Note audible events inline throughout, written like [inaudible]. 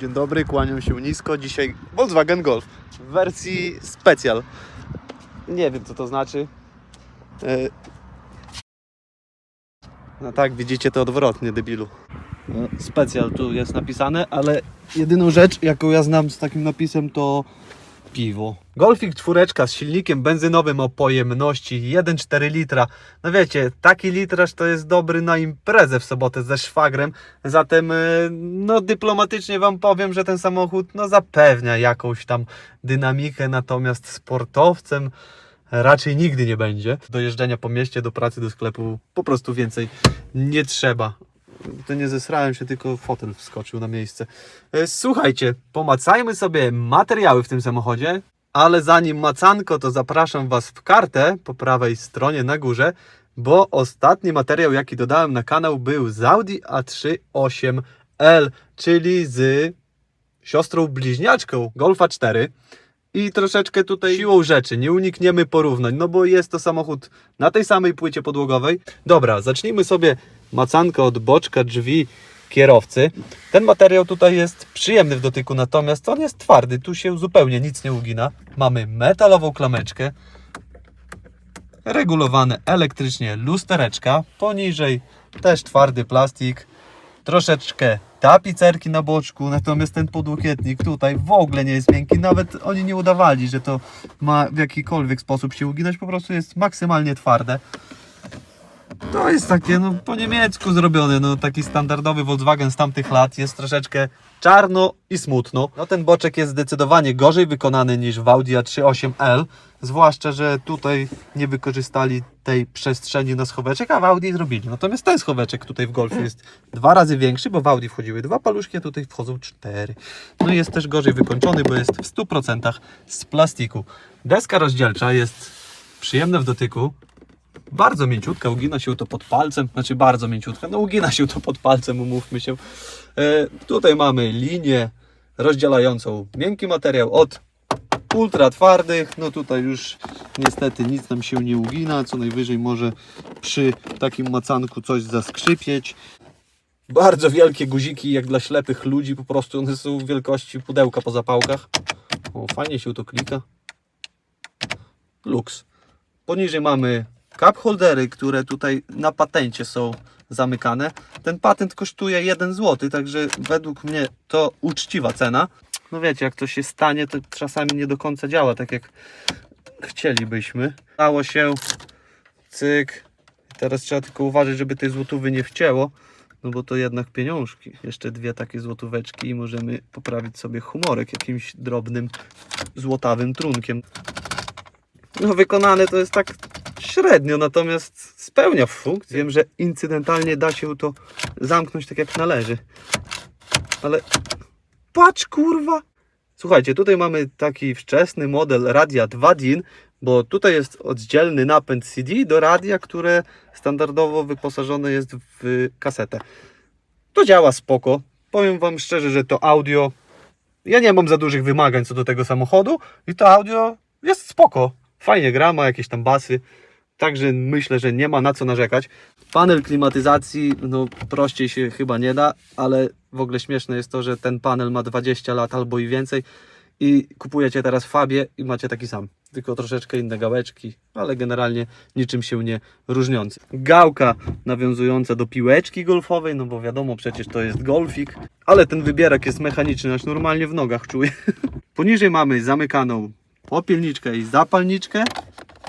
Dzień dobry, kłaniam się nisko. Dzisiaj Volkswagen Golf w wersji specjal. Nie wiem co to znaczy. E, No tak, widzicie to odwrotnie, debilu. No, Specjal tu jest napisane, ale jedyną rzecz, jaką ja znam z takim napisem, to piwo. Golfik czwóreczka z silnikiem benzynowym o pojemności 1,4 litra. No wiecie, taki litraż to jest dobry na imprezę w sobotę ze szwagrem. Zatem, e, no dyplomatycznie Wam powiem, że ten samochód no zapewnia jakąś tam dynamikę, natomiast sportowcem raczej nigdy nie będzie. Do jeżdżenia po mieście, do pracy, do sklepu po prostu więcej nie trzeba. To nie zesrałem się, tylko fotel wskoczył na miejsce. E, Słuchajcie, pomacajmy sobie materiały w tym samochodzie, ale zanim macanko, to zapraszam Was w kartę po prawej stronie na górze, bo ostatni materiał, jaki dodałem na kanał, był z Audi A3 8L, czyli z siostrą bliźniaczką Golfa 4. I troszeczkę tutaj siłą rzeczy, nie unikniemy porównań, no bo jest to samochód na tej samej płycie podłogowej. Dobra, zacznijmy sobie macankę od boczka drzwi kierowcy. Ten materiał tutaj jest przyjemny w dotyku, natomiast on jest twardy, tu się zupełnie nic nie ugina. Mamy metalową klameczkę, regulowane elektrycznie lustereczka, poniżej też twardy plastik, troszeczkę tapicerki na boczku, natomiast ten podłokietnik tutaj w ogóle nie jest miękki, nawet oni nie udawali, że to ma w jakikolwiek sposób się uginać, po prostu jest maksymalnie twarde. To jest takie, no po niemiecku zrobione, no taki standardowy Volkswagen z tamtych lat, jest troszeczkę czarno i smutno. No ten boczek jest zdecydowanie gorzej wykonany niż w Audi A3 8L, zwłaszcza, że tutaj nie wykorzystali tej przestrzeni na schoweczek, a w Audi zrobili. Natomiast ten schoweczek tutaj w Golfie jest dwa razy większy, bo w Audi wchodziły dwa paluszki, a tutaj wchodzą cztery. No i jest też gorzej wykończony, bo jest w 100% z plastiku. Deska rozdzielcza jest przyjemna w dotyku, bardzo mięciutka, ugina się to pod palcem, znaczy bardzo mięciutka, no ugina się to pod palcem, umówmy się. E, tutaj mamy linię rozdzielającą miękki materiał od ultra twardych, no tutaj już niestety nic nam się nie ugina, co najwyżej może przy takim macanku coś zaskrzypieć. Bardzo wielkie guziki, jak dla ślepych ludzi, po prostu one są wielkości pudełka po zapałkach. O, fajnie się to klika. Lux. Poniżej mamy cup holdery, które tutaj na patencie są zamykane. Ten patent kosztuje 1 zł, także według mnie to uczciwa cena. No wiecie, jak to się stanie, to czasami nie do końca działa tak jak chcielibyśmy. Stało się, cyk. Teraz trzeba tylko uważać, żeby tej złotówy nie wcięło, no bo to jednak pieniążki. Jeszcze dwie takie złotóweczki i możemy poprawić sobie humorek jakimś drobnym złotawym trunkiem. No wykonane to jest tak średnio, natomiast spełnia funkcję. Wiem, że incydentalnie da się to zamknąć tak jak należy. Ale patrz kurwa! Słuchajcie, tutaj mamy taki wczesny model radia 2 DIN, bo tutaj jest oddzielny napęd CD do radia, które standardowo wyposażone jest w kasetę. To działa spoko. Powiem Wam szczerze, że to audio. Ja nie mam za dużych wymagań co do tego samochodu i to audio jest spoko. Fajnie gra, ma jakieś tam basy. Także myślę, że nie ma na co narzekać. Panel klimatyzacji, no prościej się chyba nie da, ale w ogóle śmieszne jest to, że ten panel ma 20 lat albo i więcej i kupujecie teraz Fabie i macie taki sam. Tylko troszeczkę inne gałeczki, ale generalnie niczym się nie różniący. Gałka nawiązująca do piłeczki golfowej, no bo wiadomo, przecież to jest golfik. Ale ten wybierak jest mechaniczny, aż normalnie w nogach czuję. [laughs] Poniżej mamy zamykaną popielniczkę i zapalniczkę.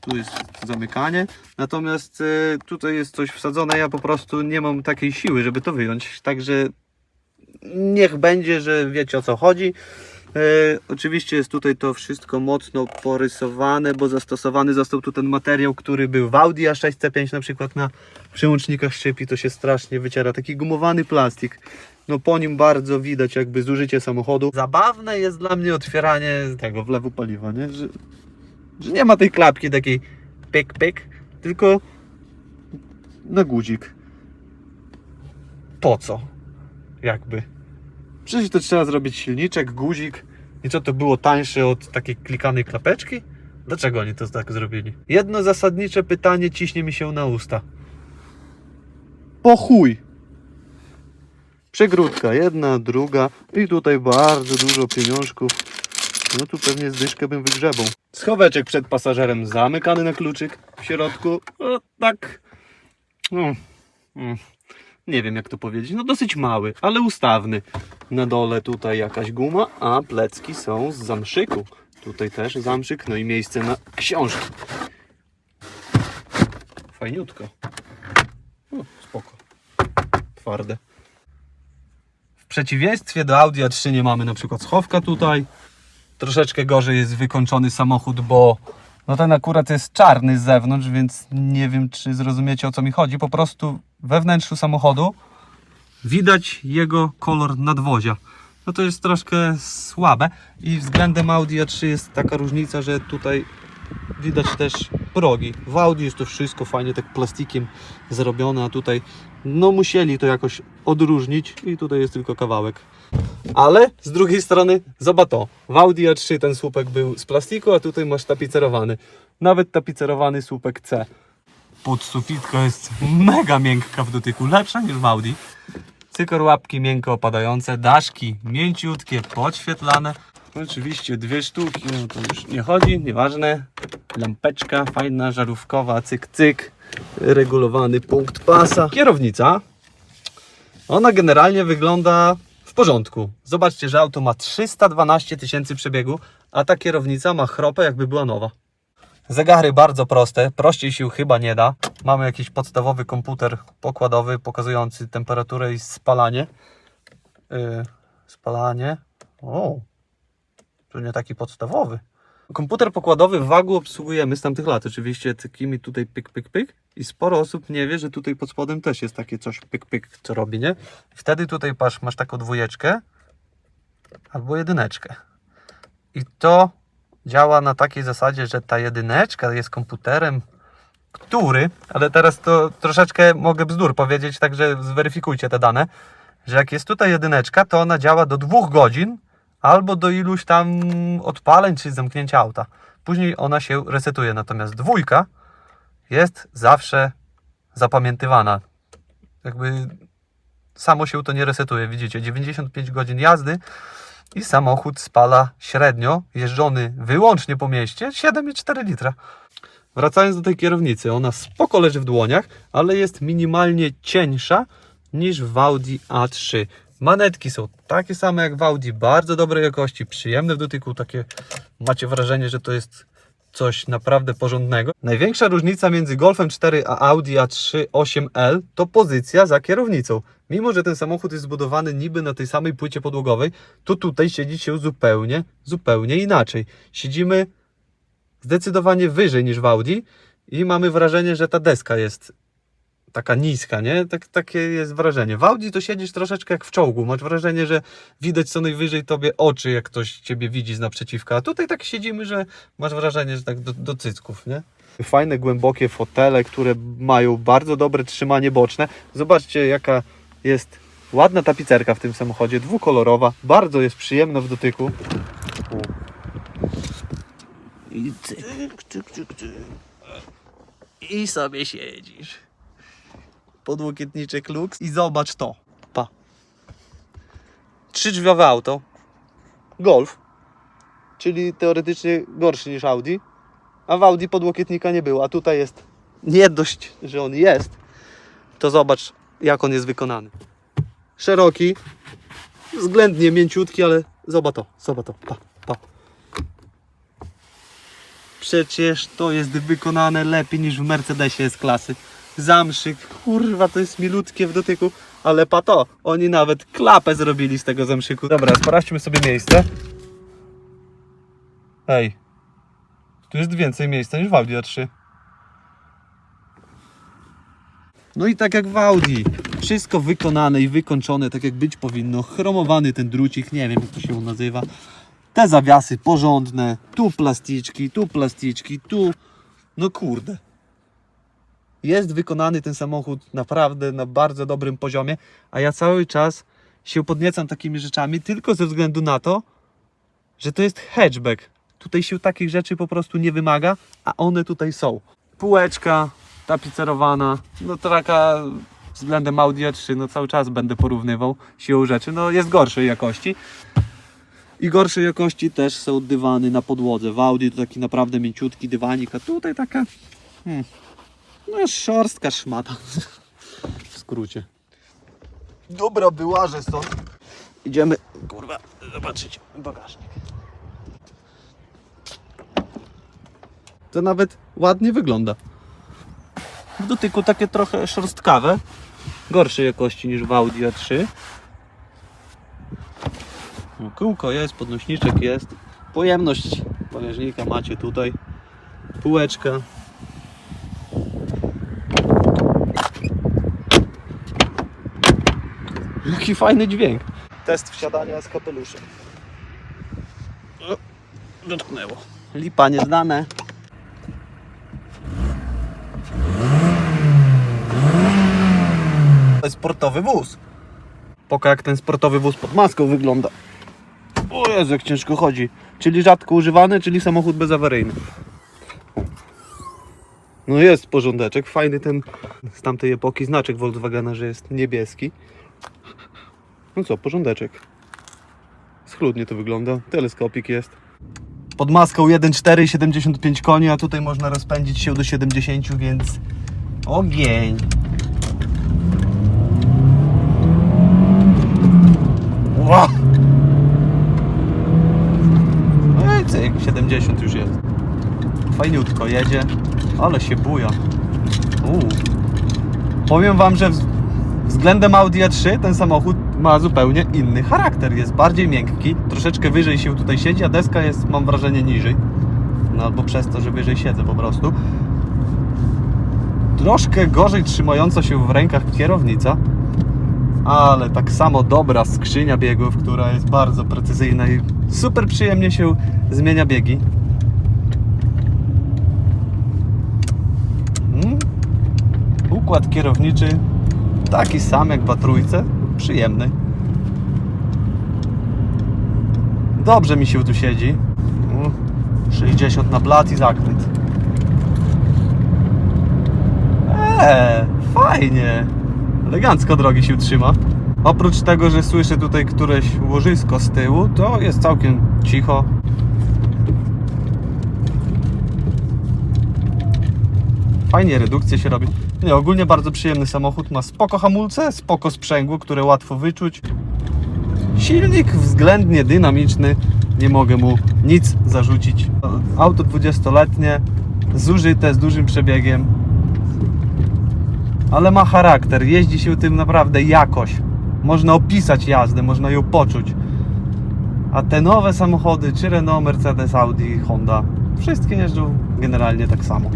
Tu jest zamykanie. Natomiast e, tutaj jest coś wsadzone. Ja po prostu nie mam takiej siły, żeby to wyjąć. Także niech będzie, że wiecie o co chodzi. E, oczywiście jest tutaj to wszystko mocno porysowane, bo zastosowany został tu ten materiał, który był w Audi A6C5 na przykład na przełącznikach szczypi, to się strasznie wyciera. Taki gumowany plastik. No po nim bardzo widać jakby zużycie samochodu. Zabawne jest dla mnie otwieranie tego wlewu paliwa, nie? Że, że nie ma tej klapki takiej pyk pyk, tylko na guzik. Po co? Jakby. Przecież to trzeba zrobić silniczek, guzik. I co to było tańsze od takiej klikanej klapeczki? Dlaczego oni to tak zrobili? Jedno zasadnicze pytanie ciśnie mi się na usta. Po chuj! Przegródka, jedna, druga i tutaj bardzo dużo pieniążków. No tu pewnie zdyszkę bym wygrzebał. Schoweczek przed pasażerem zamykany na kluczyk. W środku, o, tak, no, mm, nie wiem jak to powiedzieć, no dosyć mały, ale ustawny. Na dole tutaj jakaś guma, a plecki są z zamszyku. Tutaj też zamszyk, no i miejsce na książki. Fajniutko. O, spoko. Twarde. Przeciwieństwie do Audi A3 nie mamy na przykład schowka tutaj. Troszeczkę gorzej jest wykończony samochód, bo no ten akurat jest czarny z zewnątrz, więc nie wiem czy zrozumiecie o co mi chodzi. Po prostu we wnętrzu samochodu widać jego kolor nadwozia. No to jest troszkę słabe i względem Audi A3 jest taka różnica, że tutaj widać też progi. W Audi jest to wszystko fajnie tak plastikiem zrobione, a tutaj no musieli to jakoś odróżnić i tutaj jest tylko kawałek. Ale z drugiej strony, zobacz to, w Audi A3 ten słupek był z plastiku, a tutaj masz tapicerowany. Nawet tapicerowany słupek C. Podsufitka jest mega miękka w dotyku, lepsza niż w Audi. Cykor łapki miękko opadające, daszki mięciutkie, podświetlane. Oczywiście dwie sztuki, no to już nie chodzi, nieważne. Lampeczka fajna, żarówkowa, cyk cyk. Regulowany punkt pasa. Kierownica. Ona generalnie wygląda w porządku. Zobaczcie, że auto ma 312 tysięcy przebiegu, a ta kierownica ma chropę jakby była nowa. Zegary bardzo proste, prościej się chyba nie da. Mamy jakiś podstawowy komputer pokładowy pokazujący temperaturę i spalanie. Yy, spalanie. O, to nie taki podstawowy. Komputer pokładowy w wagu obsługujemy z tamtych lat, oczywiście takimi tutaj pyk, pyk, pyk. I sporo osób nie wie, że tutaj pod spodem też jest takie coś pyk, pyk, co robi, nie? Wtedy tutaj patrz, masz taką dwójeczkę albo jedyneczkę. I to działa na takiej zasadzie, że ta jedyneczka jest komputerem, który, ale teraz to troszeczkę mogę bzdur powiedzieć, także zweryfikujcie te dane, że jak jest tutaj jedyneczka, to ona działa do dwóch godzin albo do iluś tam odpaleń czy zamknięcia auta. Później ona się resetuje, natomiast dwójka jest zawsze zapamiętywana. Jakby samo się to nie resetuje. Widzicie, 95 godzin jazdy i samochód spala średnio, jeżdżony wyłącznie po mieście, 7,4 litra. Wracając do tej kierownicy, ona spoko leży w dłoniach, ale jest minimalnie cieńsza niż w Audi A3. Manetki są takie same jak w Audi, bardzo dobrej jakości, przyjemne w dotyku, takie macie wrażenie, że to jest coś naprawdę porządnego. Największa różnica między Golfem 4 a Audi A3 8L to pozycja za kierownicą. Mimo, że ten samochód jest zbudowany niby na tej samej płycie podłogowej, to tutaj siedzi się zupełnie, zupełnie inaczej. Siedzimy zdecydowanie wyżej niż w Audi i mamy wrażenie, że ta deska jest taka niska, nie? Tak, takie jest wrażenie. W Audi to siedzisz troszeczkę jak w czołgu. Masz wrażenie, że widać co najwyżej tobie oczy, jak ktoś ciebie widzi z naprzeciwka. A tutaj tak siedzimy, że masz wrażenie, że tak do, do cycków, nie? Fajne, głębokie fotele, które mają bardzo dobre trzymanie boczne. Zobaczcie, jaka jest ładna tapicerka w tym samochodzie, dwukolorowa. Bardzo jest przyjemna w dotyku. I cyk, cyk, cyk, cyk. I sobie siedzisz podłokietniczek Lux i zobacz to. Pa. Trzydrzwiowe auto. Golf. Czyli teoretycznie gorszy niż Audi. A w Audi podłokietnika nie było. A tutaj jest nie dość, że on jest, to zobacz jak on jest wykonany. Szeroki, względnie mięciutki, ale zobacz to, zobacz to. Pa, pa. Przecież to jest wykonane lepiej niż w Mercedesie S klasy zamszyk, kurwa, to jest milutkie w dotyku, ale pato, oni nawet klapę zrobili z tego zamszyku. Dobra, sprawdźmy sobie miejsce. Ej, tu jest więcej miejsca niż w Audi A3. No i tak jak w Audi, wszystko wykonane i wykończone tak jak być powinno, chromowany ten drucik, nie wiem jak to się nazywa. Te zawiasy porządne, tu plasticzki, tu plasticzki, tu, no kurde jest wykonany ten samochód naprawdę na bardzo dobrym poziomie, a ja cały czas się podniecam takimi rzeczami tylko ze względu na to, że to jest hatchback. Tutaj się takich rzeczy po prostu nie wymaga, a one tutaj są. Półeczka tapicerowana, no taka względem Audi A3, no cały czas będę porównywał siłą rzeczy, no jest gorszej jakości. I gorszej jakości też są dywany na podłodze. W Audi to taki naprawdę mięciutki dywanik, a tutaj taka hmm, no szorstka szmata. W skrócie. Dobra, wyłażę stąd. Idziemy, kurwa, zobaczyć bagażnik. To nawet ładnie wygląda. W dotyku takie trochę szorstkawe. Gorszej jakości niż w Audi A3. No, kółko jest, podnośniczek jest. Pojemność bagażnika macie tutaj. Półeczka. Jaki fajny dźwięk. Test wsiadania z kapeluszem. O, Dotknęło. Lipa nieznane. To jest sportowy wóz. Poka jak ten sportowy wóz pod maską wygląda. O Jezu, jak ciężko chodzi. Czyli rzadko używany, czyli samochód bezawaryjny. No jest porządeczek, fajny ten z tamtej epoki znaczek Volkswagena, że jest niebieski. No co, porządeczek. Schludnie to wygląda, teleskopik jest. Pod maską 1,4 75 koni, a tutaj można rozpędzić się do 70, więc ogień. Ła! No i cyk, 70 już jest. Fajniutko jedzie, ale się buja. Uuu. Powiem Wam, że względem Audi A3 ten samochód ma zupełnie inny charakter. Jest bardziej miękki, troszeczkę wyżej się tutaj siedzi, a deska jest, mam wrażenie, niżej. No albo przez to, że wyżej siedzę po prostu. Troszkę gorzej trzymająca się w rękach kierownica, ale tak samo dobra skrzynia biegów, która jest bardzo precyzyjna i super przyjemnie się zmienia biegi. Mm. Układ kierowniczy taki sam jak w trójce, przyjemny. Dobrze mi się tu siedzi. Mm. 60 na blat i zakręt. Eee, fajnie. Elegancko drogi się trzyma. Oprócz tego, że słyszę tutaj któreś łożysko z tyłu, to jest całkiem cicho. Fajnie redukcję się robi. Nie, ogólnie bardzo przyjemny samochód. Ma spoko hamulce, spoko sprzęgło, które łatwo wyczuć. Silnik względnie dynamiczny. Nie mogę mu nic zarzucić. Auto 20-letnie, zużyte, z dużym przebiegiem. Ale ma charakter. Jeździ się tym naprawdę jakoś. Można opisać jazdę, można ją poczuć. A te nowe samochody, czy Renault, Mercedes, Audi, Honda, wszystkie jeżdżą generalnie tak samo.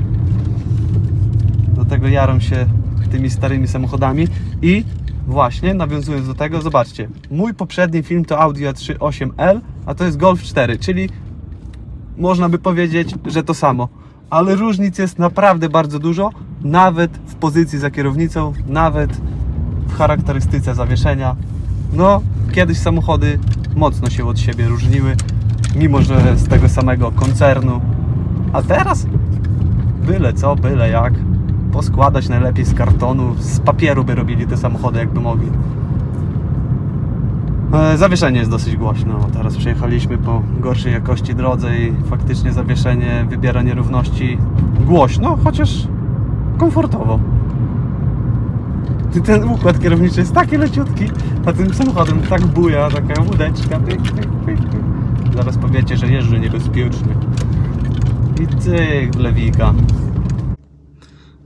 Do tego jaram się tymi starymi samochodami i właśnie nawiązując do tego, zobaczcie, mój poprzedni film to Audi A3 8L, a to jest Golf 4, czyli można by powiedzieć, że to samo. Ale różnic jest naprawdę bardzo dużo, nawet w pozycji za kierownicą, nawet w charakterystyce zawieszenia. No, kiedyś samochody mocno się od siebie różniły, mimo że z tego samego koncernu. A teraz byle co, byle jak. Poskładać najlepiej z kartonu, z papieru by robili te samochody, jakby mogli. E, Zawieszenie jest dosyć głośno. Teraz przejechaliśmy po gorszej jakości drodze i faktycznie zawieszenie wybiera nierówności głośno, chociaż komfortowo. Ten układ kierowniczy jest taki leciutki, a tym samochodem tak buja, taka łódeczka. Zaraz powiecie, że jeżdżę niebezpiecznie. I cyk lewika.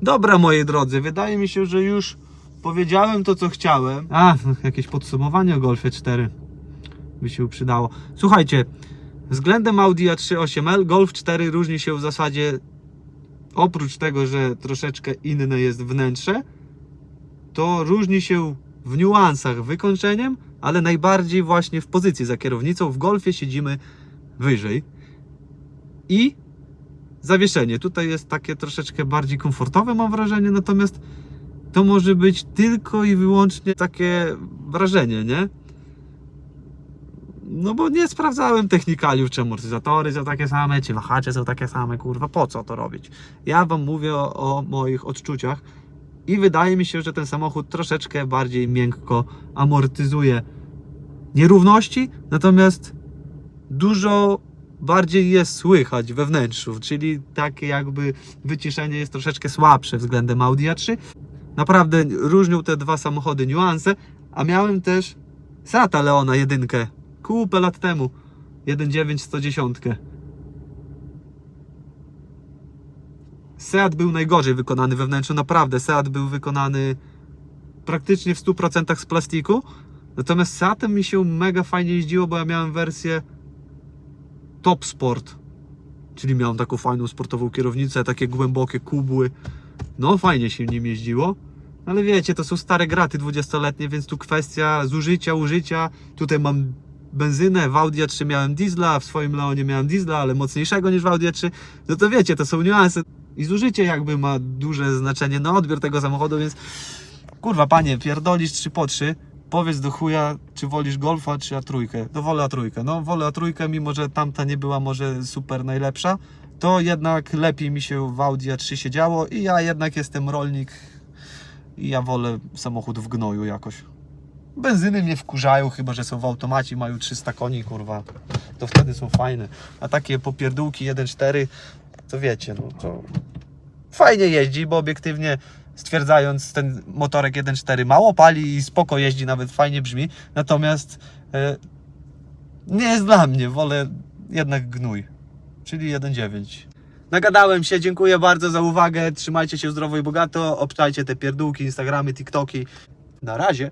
Dobra, moi drodzy, wydaje mi się, że już powiedziałem to, co chciałem. A, jakieś podsumowanie o Golfie 4 by się przydało. Słuchajcie, względem Audi A3 8L Golf 4 różni się w zasadzie oprócz tego, że troszeczkę inne jest wnętrze, to różni się w niuansach wykończeniem, ale najbardziej właśnie w pozycji za kierownicą. W Golfie siedzimy wyżej. I zawieszenie. Tutaj jest takie troszeczkę bardziej komfortowe, mam wrażenie, natomiast to może być tylko i wyłącznie takie wrażenie, nie? No bo nie sprawdzałem technikaliów, czy amortyzatory są takie same, czy wahacze są takie same, kurwa, po co to robić? Ja Wam mówię o, o moich odczuciach I wydaje mi się, że ten samochód troszeczkę bardziej miękko amortyzuje nierówności, natomiast dużo bardziej jest słychać we wnętrzu, czyli takie jakby wyciszenie jest troszeczkę słabsze względem Audi A3. Naprawdę różnią te dwa samochody niuanse, a miałem też Seata Leona jedynkę, kupę lat temu, 1.9 110. Seat był najgorzej wykonany we wnętrzu, naprawdę. Seat był wykonany praktycznie w 100% z plastiku. Natomiast Seatem mi się mega fajnie jeździło, bo ja miałem wersję Top Sport. Czyli miałem taką fajną sportową kierownicę, takie głębokie kubły. No, fajnie się nim jeździło. Ale wiecie, to są stare graty 20-letnie, więc tu kwestia zużycia, użycia. Tutaj mam benzynę, w Audi A3 miałem diesla, w swoim Leonie miałem diesla, ale mocniejszego niż w Audi A3. No to wiecie, to są niuanse. I zużycie jakby ma duże znaczenie na odbiór tego samochodu, więc kurwa panie, pierdolisz 3 po 3, powiedz do chuja, czy wolisz Golfa, czy A3. No wolę A3. No wolę A3, mimo że tamta nie była może super najlepsza, to jednak lepiej mi się w Audi A3 siedziało i ja jednak jestem rolnik i ja wolę samochód w gnoju jakoś. Benzyny mnie wkurzają, chyba że są w automacie, mają 300 koni, kurwa. To wtedy są fajne. A takie popierdółki 1.4, to wiecie, no to fajnie jeździ, bo obiektywnie stwierdzając, ten motorek 1.4 mało pali i spoko jeździ, nawet fajnie brzmi. Natomiast e, nie jest dla mnie, wolę jednak gnój, czyli 1.9. Nagadałem się, dziękuję bardzo za uwagę. Trzymajcie się zdrowo i bogato. Obczajcie te pierdółki, Instagramy, TikToki. Na razie.